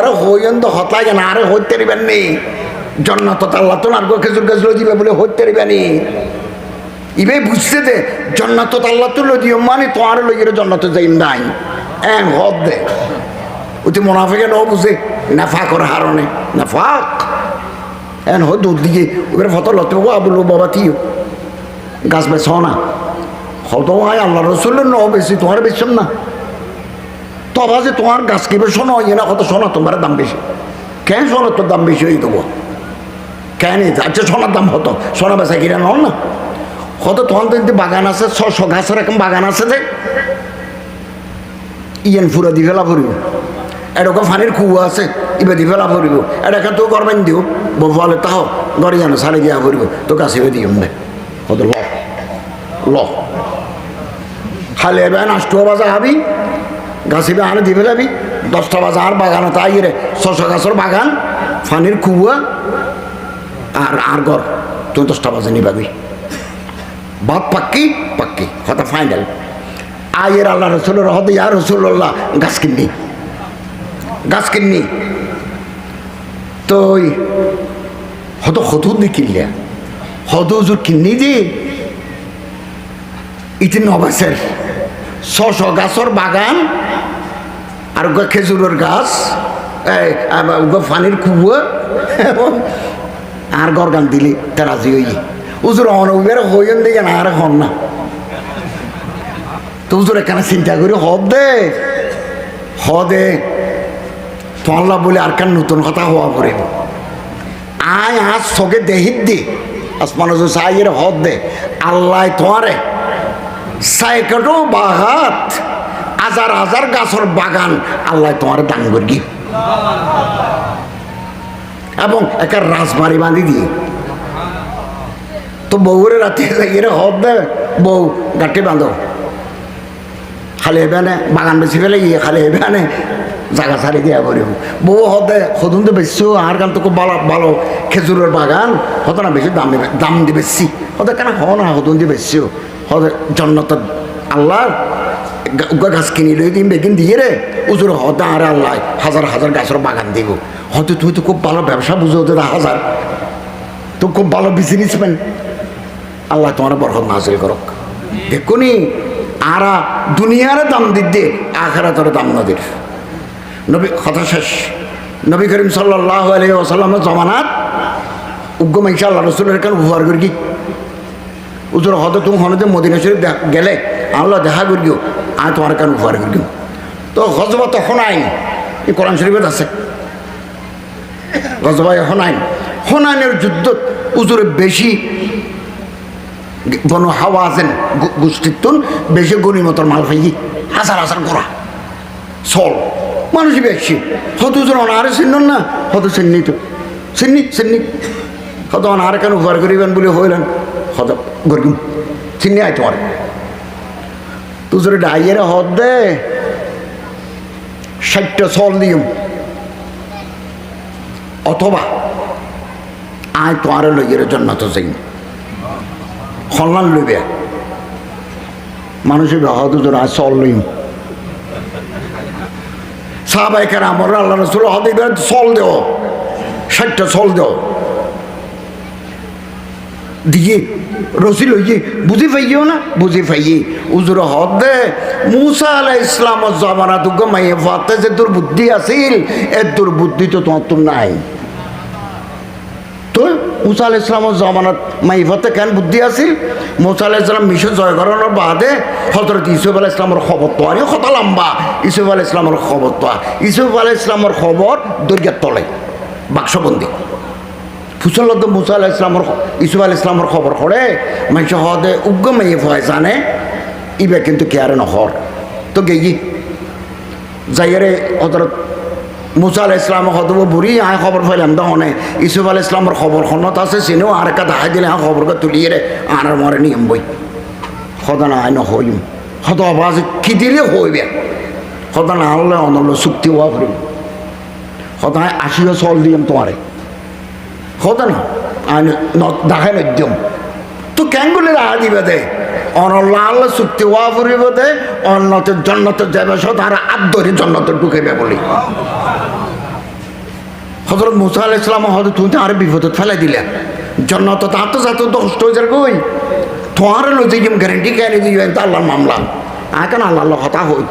আরে হইন তো হত লাগে না, আরে হইতে পারিবেন নি। জন্নত তো আল্লাহ তো আর খেজুর গাছ দিবে বলে হইতে পারিবেনি ইবে বুঝতে দে জন্নত তো আল্লাহ তো দিও মানে তোমার লইয়ের জন্নত যাই নাই। হ্যাঁ হদ দে। ওতে মোনাফেকে ন বুঝে না ফাঁকর হারণে না ফাঁক হ্যাঁ হদ দুধ দিয়ে ওদের ফটো লতে আবুল বাবা তিও। গাছ বেছ না। হত হয় আল্লাহ রসুল্লের ন বেশি, তোমার বেশন না। তবা যে তোমার গাছ কিবে শোনো হয় না কত শোনা তোমার দাম বেশি। কেন সোনার তোর দাম বেশি হয়ে দেবো কেন আচ্ছা সোনার দাম হতো? সোনা বেচা কিনা নন না? হয়তো তোমার তো বাগান আছে ছশ গাছের এখন বাগান আছে যে। ইয়েন ফুরা দি ফেলা ফুরিব। এরকম ফানির কুয়া আছে, ইবে দি ফেলা ফুরিব। এটা তো করবেন দিও বলে তাহ, গড়ি জানো সারে দিয়া ফুরিব। তো গাছে দিও দে হয়তো ল। ল। খালি এবার নাষ্ট বাজা হাবি গাছিবে আনে দিবে যাবি। দশটা বাজে আর বাগান তাই রে ছশ গাছের বাগান, ফানির কুয়া আর আর ঘর। তুই দশটা বাজে নিবাবি বাদ পাক্কি পাক্কি। কথা ফাইনাল আয়ের আল্লাহ রসুলের হতে ইয়া রসুল্লাহ গাছ কিননি গাছ কিননি তো ওই হত হতু দি কিনলিয়া। হত হুজুর কিন্নি দি ইতি নবাসের ছশ গাছর বাগান আর গো খেজুরের গাছ, এই আবার গো ফানির কুয়া, আর গরগান দিলি তেরাজি হই উজুর অনুবের হইন দিকে না, আর হন না। তো উজুর এখানে চিন্তা করি, হদ দে হ দে। তো আল্লাহ বলে, আর কান নতুন কথা হওয়া পড়ে আয়, আজ চকে দেহিত দি। আসমান সাইয়ের হদ দে। আল্লাহ তোমারে সাইকেটো বাহাত। হাজার হাজার গাছের বাগান আল্লাহ তোমার দান করি এবং একটা রাজবাড়ি বাঁধি দিয়ে তো বউরে রাতে এর হদ দে, বউ গাঠি বাঁধো খালি এবানে বাগান বেশি ফেলে গিয়ে খালি এবানে জায়গা ছাড়ি দিয়া করিব বউ হদে সদুন তো বেশিও আর গান তো খুব ভালো ভালো খেজুরের বাগান হতো না বেশি দাম দিবে দাম দিয়ে বেশি হতে কেন হ না, সদুন দিয়ে বেশিও হতে জন্নত আল্লাহর গা- গাছ কিনি লই দিন বেগিন দিয়ে রে উজুর হতে আর আল্লাহ হাজার হাজার গাছের বাগান দিব। হয়তো তুই তো খুব ভালো ব্যবসা বুঝো তো হাজার তো খুব ভালো বিজনেসম্যান আল্লাহ তোমার বরকত নাজিল করক দেখুনি আরা দুনিয়ার দাম দিতে আখারাতের দাম নদীর নবী, কথা শেষ। নবী করিম সাল্লাহ আলী ওসাল্লামের জমানাত উগ্গম ইনশা আল্লাহ রসুলের কেন উপহার করি উজুর হয়তো তুমি হনতে মদিনা শরীফ গেলে আল্লাহ দেখা করিও আমি তোমার কেন উপহার করি তো হজবা তো হনাইন এই কোরআন শরীফত আছে। গজবাই হনাইন হনাইনের যুদ্ধ উজুরে বেশি বনু হাওয়া আছেন গোষ্ঠীর বেশি গণিমতর মাল ফাই হাজার হাজার করা চল। মানুষ বেশি। হয়তো জন অনারে চিহ্ন না, হয়তো চিহ্নি তো চিহ্নি চিহ্নি হয়তো অনারে কেন উপহার করিবেন বলে হইলেন। হয়তো গরিম চিহ্নি আয় তোমার তুজরে ডাইয়ের হদ দে। ষাটটা চল দিম। অথবা আয় তোমার লইয়ের জন্য তো চাই সন্মান লইবে। মানুষের হয়তো জন আয় চল লইম। সাহাবাই কেন আমার আল্লাহ রসুল হদ চল দেও। ষাটটা চল দেও। দিয়ে রসিল হইয়ে বুঝি পাইও না বুঝি পাইয়ে উজুর হদ দে মুসা আলাহ ইসলামর জমানা তো গমাইয়ে ফাতে যে তোর বুদ্ধি আছিল এ তোর বুদ্ধি তো তোমার তো নাই তো মুসা আলাহ ইসলামের জমানাত মাইফতে কেন বুদ্ধি আছিল মুসা আলাহ ইসলাম মিশর জয় করানোর বাদে হজরত ইসুফ আলাহ ইসলামের খবর তো আরে কত লম্বা ইসুফ আলাহ ইসলামের খবর তো ইসুফ আলাহ ইসলামের খবর দৈর্ঘ্যের তলে বাক্সবন্দি ফুসলত মুসা আলাহ ইসলামর ইসুফ আল ইসলামর খবর করে মানুষ হদে উগ্র মেয়ে ভয় জানে। ইবে কিন্তু কেয়ারে নহর তো গেই যাইয়ারে হজরত মুসা আলাহ ইসলাম হদব বুড়ি আয় খবর পাইলাম দহনে ইসুফ আল ইসলামর খবর খনত আছে, চিনেও আর একটা দেখাই দিলে আয় খবরকে তুলিয়ে রে আর মরে নিয়ম বই সদনা আয় নহইম সদ আবাজ কি দিলে হইবে সদনা আনলে অনল চুক্তি হওয়া ফুরিম সদায় আশিও চল দিম তোমারে হতো না দেখাই নদ্যম। তো বলে রাহা দিবে দে। অনল্লাহ চুক্তি হওয়া ফুরিব দে। অন্যতের জন্নত যাবে সব তারা আদরি জন্নত ঢুকেবে বলি। হজরত মুসা আলাহ ইসলাম হয়তো তুমি আরে বিপদত ফেলাই দিলে। জন্নত তো তার তো যাতে তো কষ্ট হয়ে কই? তোমার লো যে গ্যারেন্টি কেন দিবেন? তা আল্লাহর মামলা। এখন আল্লাহ হতা হই